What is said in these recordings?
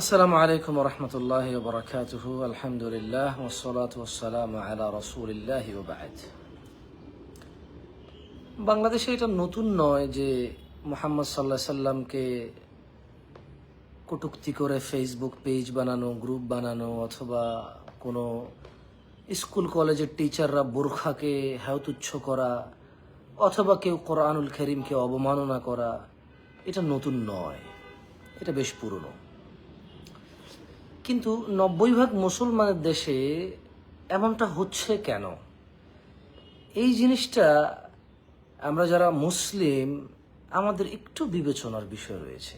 আসসালামু আলাইকুম রহমতুল্লাহ বরকাত আলহামদুলিল্লাহ ওসলাত ওসালাম আলা রসুলিল্লাহ ওবায়দ বাংলাদেশে এটা নতুন নয় যে মোহাম্মদ সাল্লাহ সাল্লামকে কটুক্তি করে ফেসবুক পেজ বানানো গ্রুপ বানানো, অথবা কোনো স্কুল কলেজের টিচাররা বোরখাকে হেয়তুচ্ছ করা, অথবা কেউ কোরআনুল খেরিমকে অবমাননা করা, এটা নতুন নয়। এটা বেশ পুরনো। কিন্তু নব্বই ভাগ মুসলমানের দেশে এমনটা হচ্ছে কেন? এই জিনিসটা আমরা যারা মুসলিম, আমাদের একটু বিবেচনার বিষয় রয়েছে।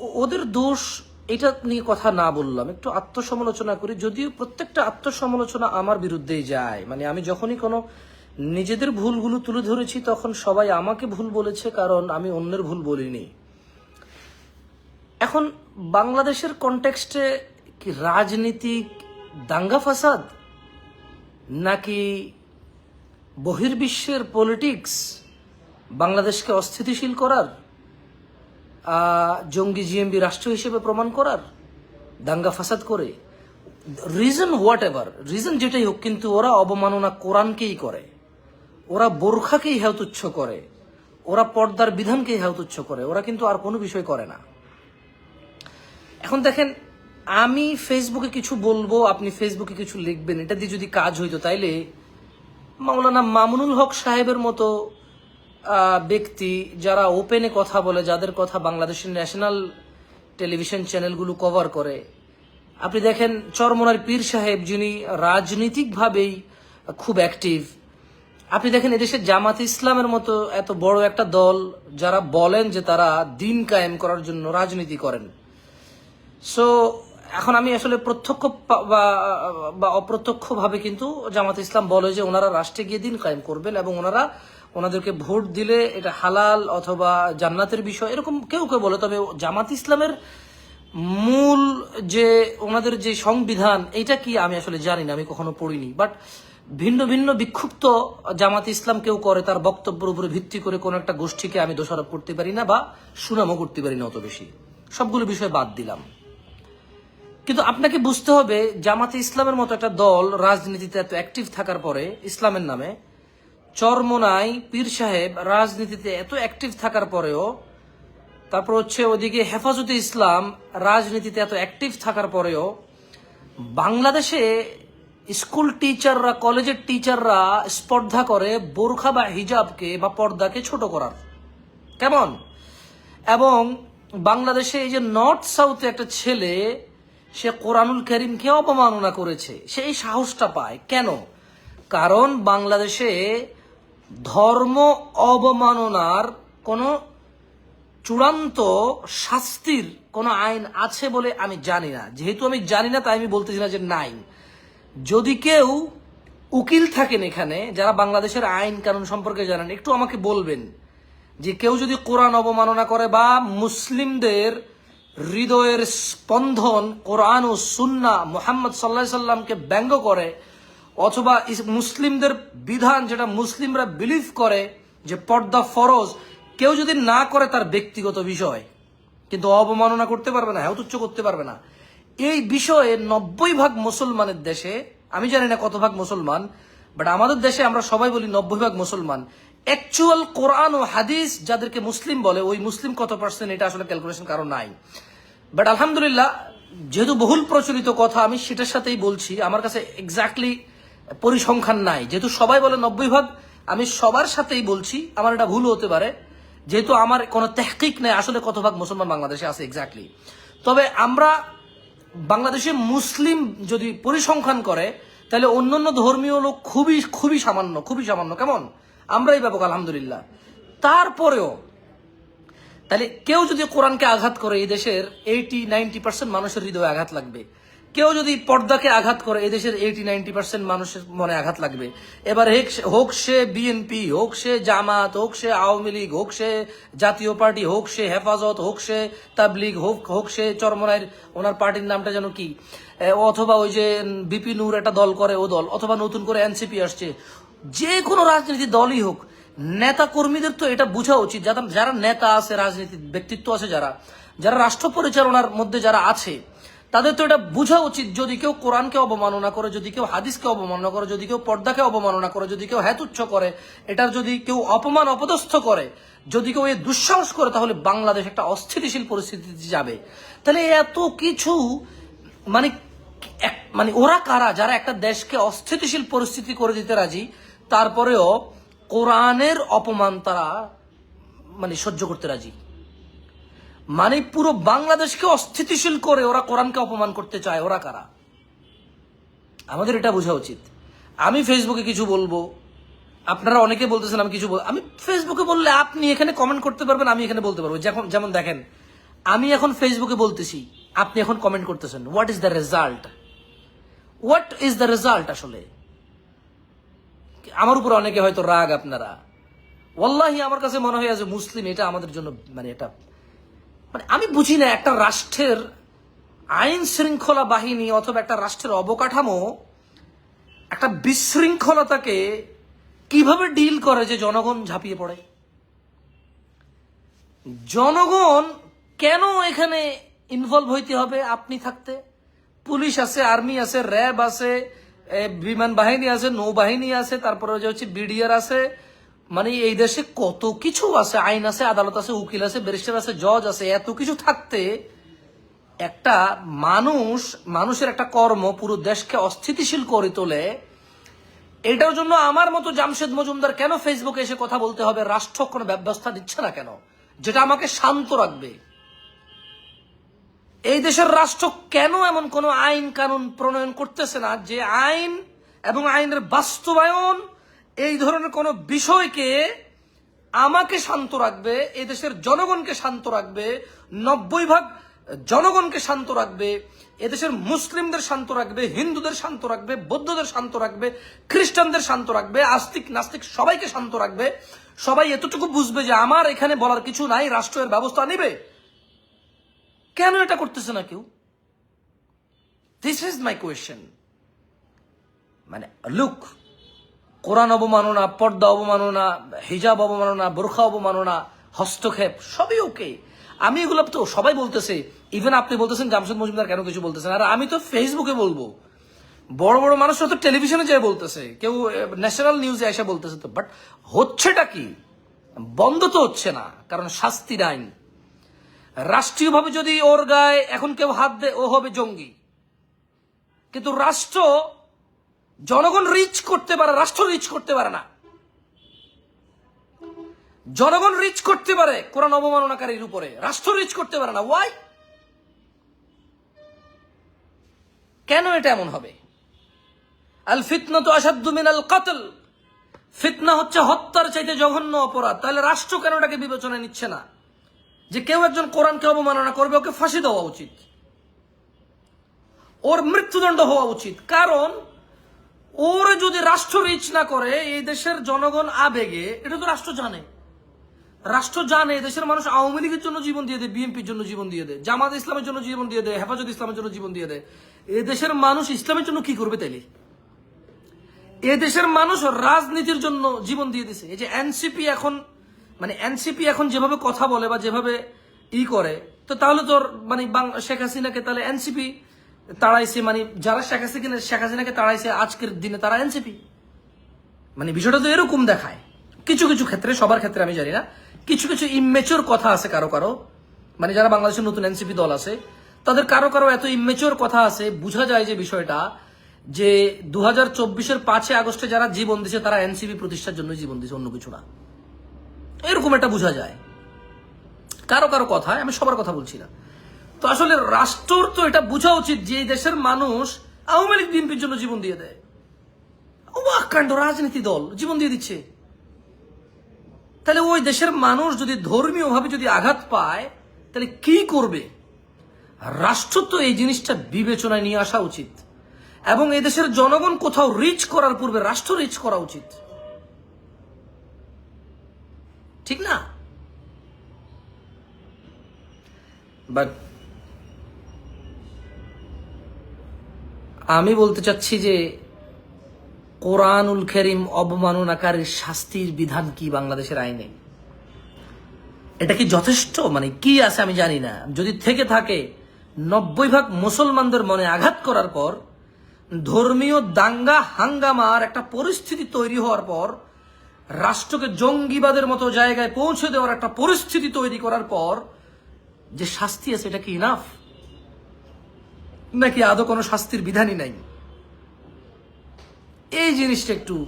ওদের দোষ, এটা নিয়ে কথা না বললাম, একটু আত্মসমালোচনা করি। যদিও প্রত্যেকটা আত্মসমালোচনা আমার বিরুদ্ধেই যায়। মানে আমি যখনই কোনো নিজেদের ভুলগুলো তুলে ধরেছি, তখন সবাই আমাকে ভুল বলেছে, কারণ আমি অন্যের ভুল বলিনি। এখন বাংলাদেশের কনটেক্সটে কি রাজনীতিক দাঙ্গা ফাসাদ? নাকি বহির্বিশ্বের পলিটিক্স বাংলাদেশকে অস্থিতিশীল করার জঙ্গি জিএমবি রাষ্ট্র হিসেবে প্রমাণ করার, দাঙ্গা ফাসাদ করে? রিজন হোয়াট এভার রিজন যেটাই হোক, কিন্তু ওরা অবমাননা কোরআনকেই করে। ওরা বোরখাকেই হেয়তুচ্ছ করে। ওরা পর্দার বিধানকেই হেয়তুচ্ছ করে। ওরা কিন্তু আর কোনো বিষয় করে না। এখন দেখেন, আমি ফেসবুকে কিছু বলব, আপনি ফেসবুকে কিছু লিখবেন, এটা দিয়ে যদি কাজ হইতো তাইলে মাওলানা মামুনুল হক সাহেবের মতো ব্যক্তি যারা ওপেনে কথা বলে, যাদের কথা বাংলাদেশের ন্যাশনাল টেলিভিশন চ্যানেলগুলো কভার করে। আপনি দেখেন, চরমনার পীর সাহেব, যিনি রাজনীতিকভাবেই খুব অ্যাক্টিভ আপনি দেখেন, এদেশে জামাত ইসলামের মতো এত বড় একটা দল, যারা বলেন যে তারা দিন কায়েম করার জন্য রাজনীতি করেন। সো এখন আমি আসলে প্রত্যক্ষ বা অপ্রত্যক্ষভাবে কিন্তু জামাত ইসলাম বলে যে ওনারা রাষ্ট্রে গিয়ে দিন কায়েম করবেন এবং ওনারা ওনাদেরকে ভোট দিলে এটা হালাল অথবা জান্নাতের বিষয়, এরকম কেউ কেউ বলে। তবে জামাত ইসলামের মূল যে ওনাদের যে সংবিধান, এটা কি আমি আসলে জানি না, আমি কখনো পড়িনি। বাট ভিন্ন ভিন্ন বিক্ষুব্ধ জামাত ইসলাম কেউ করে, তার বক্তব্যের উপরে ভিত্তি করে কোন একটা গোষ্ঠীকে আমি দোষারোপ করতে পারি না বা সুনামও করতে পারি না অত বেশি। সবগুলো বিষয় বাদ দিলাম। কিন্তু আপনাকে বুঝতে হবে, জামাতে ইসলামের মতো একটা দল রাজনীতিতে এত অ্যাক্টিভ থাকার পরে, ইসলামের নামে, চরমোনাই পীর সাহেব রাজনীতিতে এত অ্যাক্টিভ থাকার পরেও, তারপর হচ্ছে ওদিকে হেফাজতে ইসলাম রাজনীতিতে এত অ্যাক্টিভ থাকার পরেও, বাংলাদেশে স্কুল টিচাররা কলেজের টিচাররা স্পর্ধা করে বোরখা বা হিজাবকে বা পর্দাকে ছোট করার। কেমন? এবং বাংলাদেশে এই যে নর্থ সাউথে একটা ছেলে সে কোরআনুল করিমকে অপমাননা করেছে। সেই সাহসটা পায়। কেন? কারণ বাংলাদেশে ধর্ম অবমাননার কোনো চূড়ান্ত শাস্তির কোনো আইন আছে বলে আমি জানি না। যেহেতু আমি জানি না, তাই আমি বলতেছি না যে নাই। যদি কেউ উকিল থাকেন এখানে, যারা বাংলাদেশের আইন কানুন সম্পর্কে জানেন, একটু আমাকে বলবেন যে কেউ যদি কোরআন অবমাননা করে বা মুসলিমদের হৃদয়ের স্পন্দন কোরআন ও সুন্না মোহাম্মদ সাল্লাহ সাল্লামকে ব্যঙ্গ করে, অথবা মুসলিমদের বিধান যেটা মুসলিমরা বিলিভ করে, যে পর্দা ফরজ, কেউ যদি না করে তার ব্যক্তিগত বিষয়। কিন্তু অবমাননা করতে পারবে না হেউতুচ্ছ করতে পারবে না। এই বিষয়ে নব্বই ভাগ মুসলমানের দেশে, আমি জানি না কত ভাগ মুসলমান বাট আমাদের দেশে আমরা সবাই বলি নব্বই ভাগ মুসলমান। অ্যাকচুয়াল কোরআন ও হাদিস যাদেরকে মুসলিম বলে, ওই মুসলিম কত পার্সেন্ট এটা আসলে ক্যালকুলেশন কারও নাই। বাট আলহামদুলিল্লাহ, যেহেতু বহুল প্রচলিত কথা, আমি সেটার সাথেই বলছি, আমার কাছে এক্স্যাক্টলি পরিসংখ্যান নাই। যেহেতু সবাই বলে নব্বই ভাগ, আমি সবার সাথেই বলছি, আমার এটা ভুল হতে পারে। যেহেতু আমার কোনো তেহকিক নেই, আসলে কত ভাগ মুসলমান বাংলাদেশে আছে এক্স্যাক্টলি তবে আমরা বাংলাদেশে মুসলিম যদি পরিসংখ্যান করে, তাহলে অন্যান্য ধর্মীয় লোক খুবই খুবই সামান্য খুবই সামান্য, কেমন? আমরাই ব্যাপক, আলহামদুলিল্লাহ। তারপরেও, তাহলে কেউ যদি কোরআনকে আঘাত করে, এই দেশের এইটি নাইনটি পার্সেন্ট মানুষের হৃদয়ে আঘাত লাগবে। কেউ যদি পর্দাকে আঘাত করে, এই দেশের এইটি নাইনটি পার্সেন্ট মানুষের মনে আঘাত লাগবে। এবার হোক সে বিএনপি হোক সে জামাত, হোক সে আওয়ামী লীগ, হোক সে জাতীয় পার্টি, হোক সে হেফাজত, হোক সে তাবলিগ, হোক হোক সে চরমনায়ের ওনার পার্টির নামটা যেন কি? অথবা ওই যে বিপি নূর একটা দল করে, ও দল, অথবা নতুন করে এনসিপি আসছে। যে কোনো রাজনীতি দলই হোক, নেতা কর্মীদের তো এটা বোঝা উচিত। যারা যারা নেতা আছে রাজনীতির ব্যক্তিত্ব আছে যারা যারা রাষ্ট্র পরিচালনার মধ্যে যারা আছে, তাদের তো এটা বোঝা উচিত। যদি কেউ কোরআনকে অবমাননা করে, যদি কেউ হাদিসকে অবমাননা করে, যদি কেউ পর্দাকে অবমাননা করে, যদি কেউ হ্যাতুচ্ছ করে, এটার যদি কেউ অপমান অপদস্থ করে, যদি কেউ এ দুঃসাহস করে, তাহলে বাংলাদেশ একটা অস্থিতিশীল পরিস্থিতিতে যাবে। তাহলে এত কিছু মানে মানে ওরা কারা? যারা একটা দেশকে অস্থিতিশীল পরিস্থিতি করে দিতে রাজি তারপরেও কোরআনের অপমান তারা মানে সহ্য করতে রাজি। মানে পুরো বাংলাদেশকে অস্থিতিশীল করে ওরা কোরআনকে অপমান করতে চায়, ওরা কারা? আমাদের এটা বোঝা উচিত। আমি ফেসবুকে কিছু বলব। আপনারা অনেকে বলতেছেন আমি কিছু বল আমি ফেসবুকে বললে আপনি এখানে কমেন্ট করতে পারবেন, আমি এখানে বলতে পারব। যেমন যেমন দেখেন, আমি এখন ফেসবুকে বলতেছি, আপনি এখন কমেন্ট করতেছেন what is the result what is the result আসলে? আমার উপর অনেকে হয়তো রাগ আপনারা। ওয়াল্লাহি আমার কাছে মনে হয় যে মুসলিম এটা আমাদের জন্য মানে এটা মানে আমি বুঝি না, একটা রাষ্ট্রের আইন শৃঙ্খলা বাহিনী অথবা একটা রাষ্ট্রের অবকাঠামো একটা বিশৃঙ্খলতাকে কীভাবে ডিল করে যে জনগণ ঝাঁপিয়ে পড়ে? জনগণ কেন এখানে ইনভলভ হইতে হবে? আপনি থাকতে। পুলিশ আছে আর্মি আছে র্যাব আছে বিমান বাহিনী আছে, নৌবাহিনী আছে, তারপরে যে হচ্ছে বিডিআর আছে মানে এই দেশে কত কিছু আছে, আইন আছে, আদালত আছে, উকিল আছে, ব্যারিস্টার আছে, জজ আছে, এত কিছু থাকতে একটা মানুষ, মানুষের একটা কর্ম পুরো দেশকে অস্থিতিশীল করে তোলে, এটার জন্য আমার মতো জামশেদ মজুমদার কেন ফেসবুকে এসে কথা বলতে হবে? রাষ্ট্র কোনো ব্যবস্থা দিচ্ছে না কেন? যেটা আমাকে শান্ত রাখবে। এই দেশের রাষ্ট্র কেন এমন কোন আইন কানুন প্রণয়ন করতেছে না যে আইন এবং আইনের বাস্তবায়ন এই ধরনের কোন বিষয়কে আমাকে শান্ত রাখবে, এই দেশের জনগণকে শান্ত রাখবে, নব্বই ভাগ জনগণকে শান্ত রাখবে এদেশের মুসলিমদের শান্ত রাখবে, হিন্দুদের শান্ত রাখবে, বৌদ্ধদের শান্ত রাখবে, খ্রিস্টানদের শান্ত রাখবে, আস্তিক, নাস্তিক সবাইকে শান্ত রাখবে। সবাই এতটুকু বুঝবে যে আমার এখানে বলার কিছু নাই, রাষ্ট্রের ব্যবস্থা নেবে। কেন এটা করতেছে না কেউ? দিস ইজ মাই কোয়েশ্চেন মানে লুক কোরআন অবমাননা, পর্দা অবমাননা, হিজাব অবমাননা, বোরখা অবমাননা, হস্তক্ষেপ, সবই ওকে আমি এগুলো তো সবাই বলতেছে। ইভেন আপনি বলতেছেন জামশেদ মজুমদার কেন কিছু বলতেছেন আর আমি তো ফেসবুকে বলব। বড় বড় মানুষরা তো টেলিভিশনে যেয়ে বলতেছে। কেউ ন্যাশনাল নিউজে এসে বলতেছে তো। বাট হচ্ছেটা কি? বন্ধ তো হচ্ছে না, কারণ শাস্তির আইন। রাষ্ট্রীয়ভাবে যদি ওর গায়ে এখন কেউ হাত দেয় ও হবে জঙ্গি। কিন্তু রাষ্ট্র জনগণ রিচ করতে পারে, রাষ্ট্র রিচ করতে পারে না। জনগণ রিচ করতে পারে কোরআন অবমাননাকারীর উপরে, রাষ্ট্র রিচ করতে পারে না। ওয়াই কেন এটা এমন হবে? আল ফিতনা তো আসাদ্দু মিনাল কাতল। ফিতনা হচ্ছে হত্যার চাইতে জঘন্য অপরাধ। তাহলে রাষ্ট্র কেন এটাকে বিবেচনায় নিচ্ছে না? যে কেউ একজন কোরআনকে অবমাননা করবে, ওকে ফাঁসি দেওয়া উচিত। ওর মৃত্যুদণ্ড হওয়া উচিত। কারণ, ওর যদি রাষ্ট্র রিচ না করে, এই দেশের জনগণ আবেগে, এটা তো রাষ্ট্র জানে। রাষ্ট্র জানে দেশের মানুষ আওয়ামী লীগের জন্য জীবন দিয়ে দেয়, বিএনপির জন্য জীবন দিয়ে দেয়, জামাত ইসলামের জন্য জীবন দিয়ে দেয়, হেফাজত ইসলামের জন্য জীবন দিয়ে দেয়। এ দেশের মানুষ ইসলামের জন্য কি করবে তাইলে? এ দেশের মানুষ রাজনীতির জন্য জীবন দিয়ে দিছে। এই যে এনসিপি এখন মানে এনসিপি এখন যেভাবে কথা বলে বা যেভাবে ই করে, তো তাহলে তোর মানে শেখ হাসিনাকে তাহলে এনসিপি তাড়াইছে মানে যারা শেখ হাসিনা, শেখ হাসিনাকে তাড়াইছে আজকের দিনে তারা এনসিপি মানে বিষয়টা তো এরকম দেখায়। কিছু কিছু ক্ষেত্রে, সবার ক্ষেত্রে আমি জানি না, কিছু কিছু ইমেচোর কথা আছে কারও কারও। মানে যারা বাংলাদেশের নতুন এনসিপি দল আছে, তাদের কারও কারও এত ইমেচোর কথা আছে, বোঝা যায় যে বিষয়টা যে দু হাজার চব্বিশের পাঁচই আগস্টে যারা জীবন দিছে, তারা এনসিপি প্রতিষ্ঠার জন্য জীবন দিছে, অন্য কিছু না। এরকম একটা বোঝা যায়। কারও কারও কথা আমি সবার কথা বলছি না। তো আসলে রাষ্ট্রর তো এটা বোঝা উচিত যে দেশের মানুষ আওয়ামী লীগ, বিএনপির জন্য জীবন দিয়ে দেয়। অবাক কাণ্ড, রাজনীতি দল জীবন দিয়ে দিচ্ছে। তাহলে ওই দেশের মানুষ যদি ধর্মীয়ভাবে যদি আঘাত পায়, তাহলে কি করবে? রাষ্ট্র তো এই জিনিসটা বিবেচনায় নিয়ে আসা উচিত। এবং এই দেশের জনগণ কোথাও রিচ করার পূর্বে রাষ্ট্র রিচ করা উচিত। ঠিক না? বাট আমি বলতে চাচ্ছি যে কোরআনুল করিম অবমাননাকারীর শাস্তির বিধান কি বাংলাদেশের আইনে? এটা কি যথেষ্ট? মানে কি আছে আমি জানি না। যদি থেকে থাকে, নব্বই ভাগ মুসলমানদের মনে আঘাত করার পর, ধর্মীয় দাঙ্গা হাঙ্গামার একটা পরিস্থিতি তৈরি হওয়ার পর রাষ্ট্রকে জঙ্গিবাদের মতো জায়গায় পৌঁছে দেওয়ার একটা পরিস্থিতি তৈরি করার পর যে শাস্তি আছে, এটা কি ইনাফ নাকি আদৌ কোনো শাস্তির বিধানই নাই? এই জিনিসটা একটু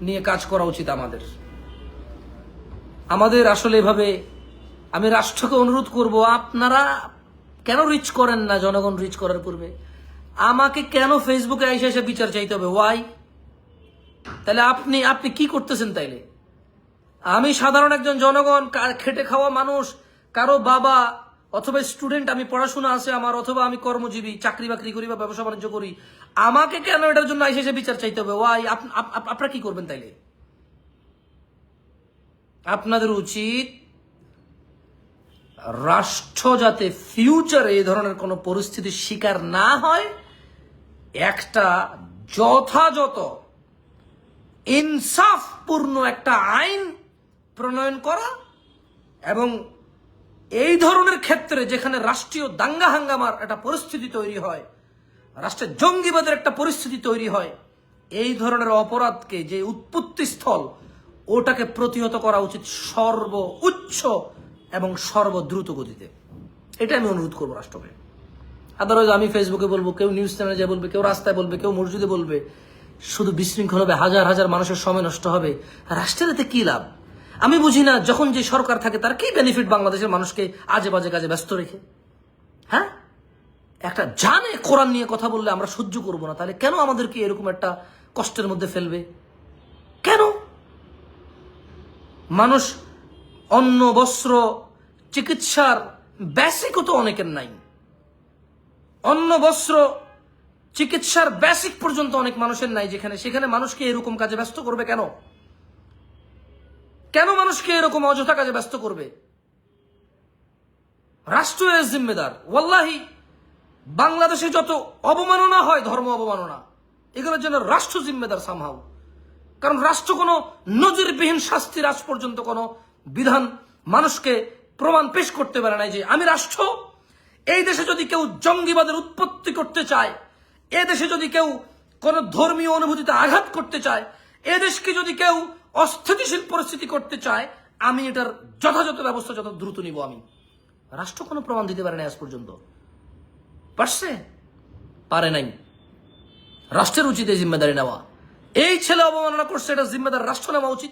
নিয়ে কাজ করা উচিত আমাদের। আমাদের আসলে এভাবে আমি রাষ্ট্রকে অনুরোধ করব, আপনারা কেন রিচ করেন না? জনগণ রিচ করার পূর্বে। আমাকে কেন ফেসবুকে এসে এসে বিচার চাইতে হবে? ওয়াই তাহলে আপনি আপনি কি করতেছেন তাইলে? আমি সাধারণ একজন জনগণ খেটে খাওয়া মানুষ, কারও বাবা অথবা স্টুডেন্ট আমি পড়াশোনা আছে আমার, অথবা আমি কর্মজীবী, চাকরি বাকরি করি বা ব্যবসা বাণিজ্য করি, আমাকে কেন এটার জন্য এসে বিচার চাইতে হবে? ওয়াই, আপ- আপ- আপ- আপনারা কি করবেন তাইলে? আপনাদের উচিত রাষ্ট্র যাতে ফিউচারে এই ধরনের কোনো পরিস্থিতির শিকার না হয়, একটা যথাযথ ইনসাফপূর্ণ একটা আইন প্রণয়ন করা এবং এই ধরনের ক্ষেত্রে যেখানে রাষ্ট্রীয় দাঙ্গা হাঙ্গামার একটা পরিস্থিতি তৈরি হয়, রাষ্ট্রের জঙ্গিবাদের একটা পরিস্থিতি তৈরি হয়, এই ধরনের অপরাধকে যে উৎপত্তি স্থল ওটাকে প্রতিহত করা উচিত সর্ব উচ্চ এবং সর্বদ্রুত গতিতে। এটা আমি অনুরোধ করব রাষ্ট্রকে। আদারওয়াইজ আমি ফেসবুকে বলব, কেউ নিউজ চ্যানেলে বলবে, কেউ রাস্তায় বলবে, কেউ মসজিদে বলবে শুধু বিশৃঙ্খল হবে, হাজার হাজার মানুষের সময় নষ্ট হবে। রাষ্ট্রের এতে কি লাভ? আমি বুঝি না, যখন যে সরকার থাকে, তার কি বেনিফিট বাংলাদেশের মানুষকে আজে বাজে কাজে ব্যস্ত রেখে? হ্যাঁ? একটা জানে কোরআন নিয়ে কথা বললে আমরা সহ্য করব না, তাহলে কেন আমাদেরকে এরকম একটা কষ্টের মধ্যে ফেলবে? কেন? মানুষ অন্ন, বস্ত্র, চিকিৎসার বেসিকও তো অনেকের নাই। অন্ন, বস্ত্র চিকিৎসার বেসিক পর্যন্ত অনেক মানুষের নাই যেখানে। সেখানে মানুষকে এরকম কাজে ব্যস্ত করবে কেন? কেন মানুষকে এরকম অযথা কাজে ব্যস্ত করবে? রাষ্ট্র এর জিম্মেদার। ওয়াল্লাহি, বাংলাদেশে যত অবমাননা হয়, ধর্ম অবমাননা, এগুলোর জন্য রাষ্ট্র জিম্মেদার সামহাও কারণ রাষ্ট্র কোনো নজিরবিহীন শাস্তির আজ পর্যন্ত কোনো বিধান মানুষকে প্রমাণ পেশ করতে পারে নাই যে, আমি রাষ্ট্র, এই দেশে যদি কেউ জঙ্গিবাদের উৎপত্তি করতে চায় এ দেশে যদি কেউ কোনো ধর্মীয় অনুভূতিতে আঘাত করতে চায়, এদেশকে যদি কেউ অস্থিতিশীল পরিস্থিতি করতে চায়, আমি এটার যথাযথ ব্যবস্থা যত দ্রুত নিব আমি। রাষ্ট্র কোনো প্রমাণ দিতে পারে না আজ পর্যন্ত। পারছে? পারে নাই। রাষ্ট্রের উচিত এই জিম্মেদারি নেওয়া। এই ছেলে অবমাননা করছে, এটা জিম্মেদার রাষ্ট্র নেওয়া উচিত।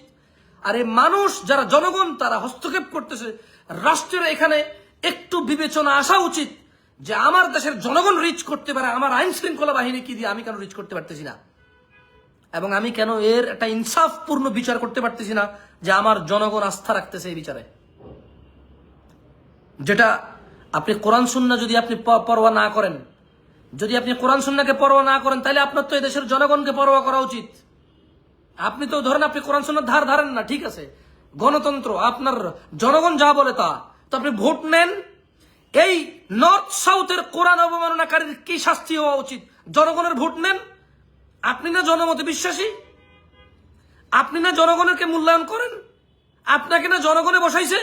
আর এই মানুষ, যারা জনগণ, তারা হস্তক্ষেপ করতেছে, রাষ্ট্রের এখানে একটু বিবেচনা আসা উচিত। যে আমার দেশের জনগণ রিচ করতে পারে, আমার আইন শৃঙ্খলা বাহিনী কি দিয়ে আমি কেন রিচ করতে পারতেছি না? এবং আমি কেন এর একটা ইনসাফপূর্ণ বিচার করতে পারতেছি না যে আমার জনগণ আস্থা রাখতেছে এই বিচারে? যেটা আপনি কোরআন সুন্না যদি আপনি পরোয়া না করেন, যদি আপনি কোরআন সুন্নাকে পরোয়া না করেন তাহলে আপনার তো এই দেশের জনগণকে পরোয়া করা উচিত। আপনি তো ধরেন আপনি কোরআন সুন্নার ধার ধারেন না, ঠিক আছে? গণতন্ত্র, আপনার জনগণ যা বলে তা। তো আপনি ভোট নেন এই নর্থ সাউথের কোরআন অবমাননাকারীর কি শাস্তি হওয়া উচিত? জনগণের ভোট নেন? আপনি না জনমতে বিশ্বাসী? আপনি না জনগণেরকে মূল্যায়ন করেন? আপনাকে না জনগণে বসাইছে?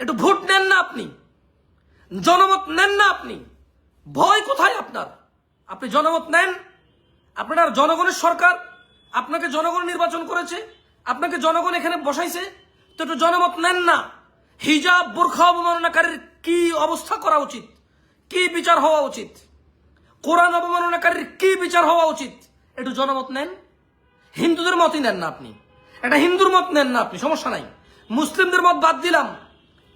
একটু ভোট নেন না আপনি। জনমত নেন না আপনি। ভয় কোথায় আপনার? আপনি জনমত নেন? আপনার জনগণের সরকার আপনাকে জনগণ নির্বাচন করেছে? আপনাকে জনগণ এখানে বসাইছে? তো একটু জনমত নেন না। হিজাব, বোরখা অবমাননাকারীর কি অবস্থা করা উচিত? কি বিচার হওয়া উচিত? কোরআন অবমাননাকারীর কি বিচার হওয়া উচিত? একটু জনমত নেন। হিন্দুদের মতই নেন না আপনি। এটা হিন্দুর মত নেন না আপনি, সমস্যা নাই। মুসলিমদের মত বাদ দিলাম।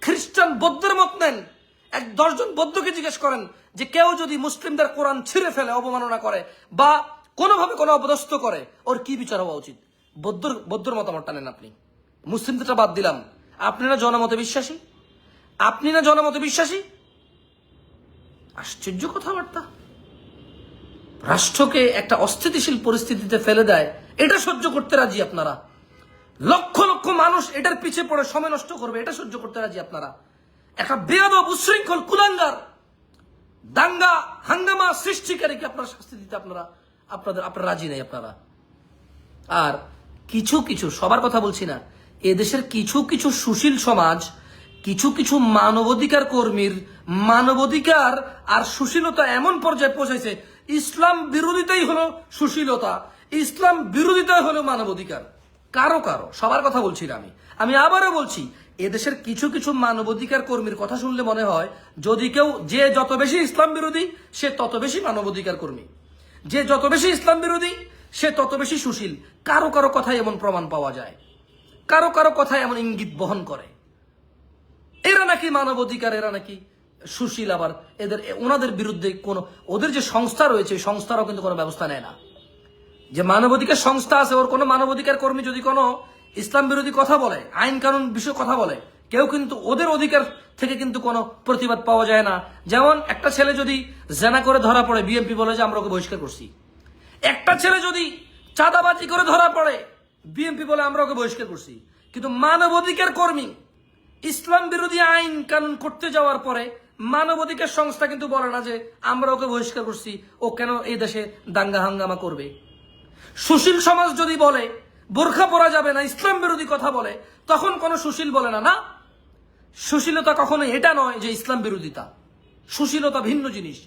খ্রিস্টান বৌদ্ধের মত নেন। এক দশজন বৌদ্ধকে জিজ্ঞেস করেন যে কেউ যদি মুসলিমদের কোরআন ছিঁড়ে ফেলে, অবমাননা করে বা কোনোভাবে কোনো অপদস্থ করে, ওর কি বিচার হওয়া উচিত? বৌদ্ধর বৌদ্ধর মতামতটা নেন আপনি। মুসলিমদেরটা বাদ দিলাম। আপনি না জনমতে বিশ্বাসী? আপনি না জনমতে বিশ্বাসী? আশ্চর্য কথাবার্তা। রাষ্ট্রকে একটা অস্থিতিশীল পরিস্থিতিতে ফেলে দেয়, এটা সহ্য করতে রাজি আপনারা। লক্ষ লক্ষ মানুষ এটার পিছে পড়ে সময় নষ্ট করবে, এটা সহ্য করতে রাজি আপনারা। একটা বেয়াদব উশৃঙ্খল কুলাঙ্গার, দাঙ্গা, হাঙ্গামা সৃষ্টিকারীকে আপনারা শাস্তি দিতে আপনারা, আপনাদের, আপনারা রাজি নেই আপনারা। আর কিছু কিছু, সবার কথা বলছি না, এদেশের কিছু কিছু সুশীল সমাজ কিছু কিছু মানবাধিকার কর্মীর মানবাধিকার আর সুশীলতা এমন পর্যায়ে পৌঁছেছে ইসলাম বিরোধিতাই হলো সুশীলতা, ইসলাম বিরোধিতাই হলো মানবাধিকার। কারও কারও, সবার কথা বলছি আমি। আমি আবারও বলছি, এদেশের কিছু কিছু মানবাধিকার কর্মীর কথা শুনলে মনে হয়, যদি কেউ, যে যত বেশি ইসলাম বিরোধী, সে তত বেশি মানবাধিকার কর্মী। যে যত বেশি ইসলাম বিরোধী, সে তত বেশি সুশীল। কারও কারও কথায় এমন প্রমাণ পাওয়া যায়। কারও কারও কথায় এমন ইঙ্গিত বহন করে। এরা নাকি মানবাধিকার, এরা নাকি সুশীল আবার। এদের, ওনাদের বিরুদ্ধে কোনো, ওদের যে সংস্থা রয়েছে সংস্থারও কিন্তু কোনো ব্যবস্থা নেয় না। যে মানবাধিকার সংস্থা আছে, ওর কোনো মানবাধিকার কর্মী যদি কোনো ইসলাম বিরোধী কথা বলে, আইন কানুন বিষয়ে কথা বলে, কেউ কিন্তু ওদের অধিকার থেকে কিন্তু কোনো প্রতিবাদ পাওয়া যায় না। যেমন একটা ছেলে যদি জেনা করে ধরা পড়ে, বিএনপি বলে যে আমরা ওকে বহিষ্কার করছি। একটা ছেলে যদি চাঁদাবাজি করে ধরা পড়ে, বিএনপি বলে আমরা ওকে বহিষ্কার করছি। কিন্তু মানবাধিকার কর্মী ইসলাম বিরোধী আইন কানুন করতে যাওয়ার পরে মানবাধিকার সংস্থা কিন্তু বলে না যে, আমরা ওকে বহিষ্কার করছি। ও কেন এই দেশে দাঙ্গা হাঙ্গামা করবে? সুশীল সমাজ যদি বলে, বোরখা পরা যাবে না, ইসলাম বিরোধী কথা বলে, তখন কোনো সুশীল বলে না না। সুশীলতা কখনো এটা নয় যে ইসলাম বিরোধিতা। সুশীলতা ভিন্ন জিনিস।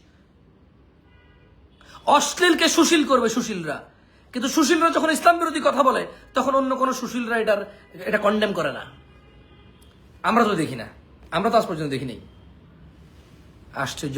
অশ্লীলকে সুশীল করবে সুশীলরা। কিন্তু সুশীলরা যখন ইসলাম বিরোধী কথা বলে, তখন অন্য কোনো সুশীলরা এটার, এটা কন্ডেম করে না। আমরা তো দেখি না আমরা তো আজ পর্যন্ত দেখিনি আশ্চর্য।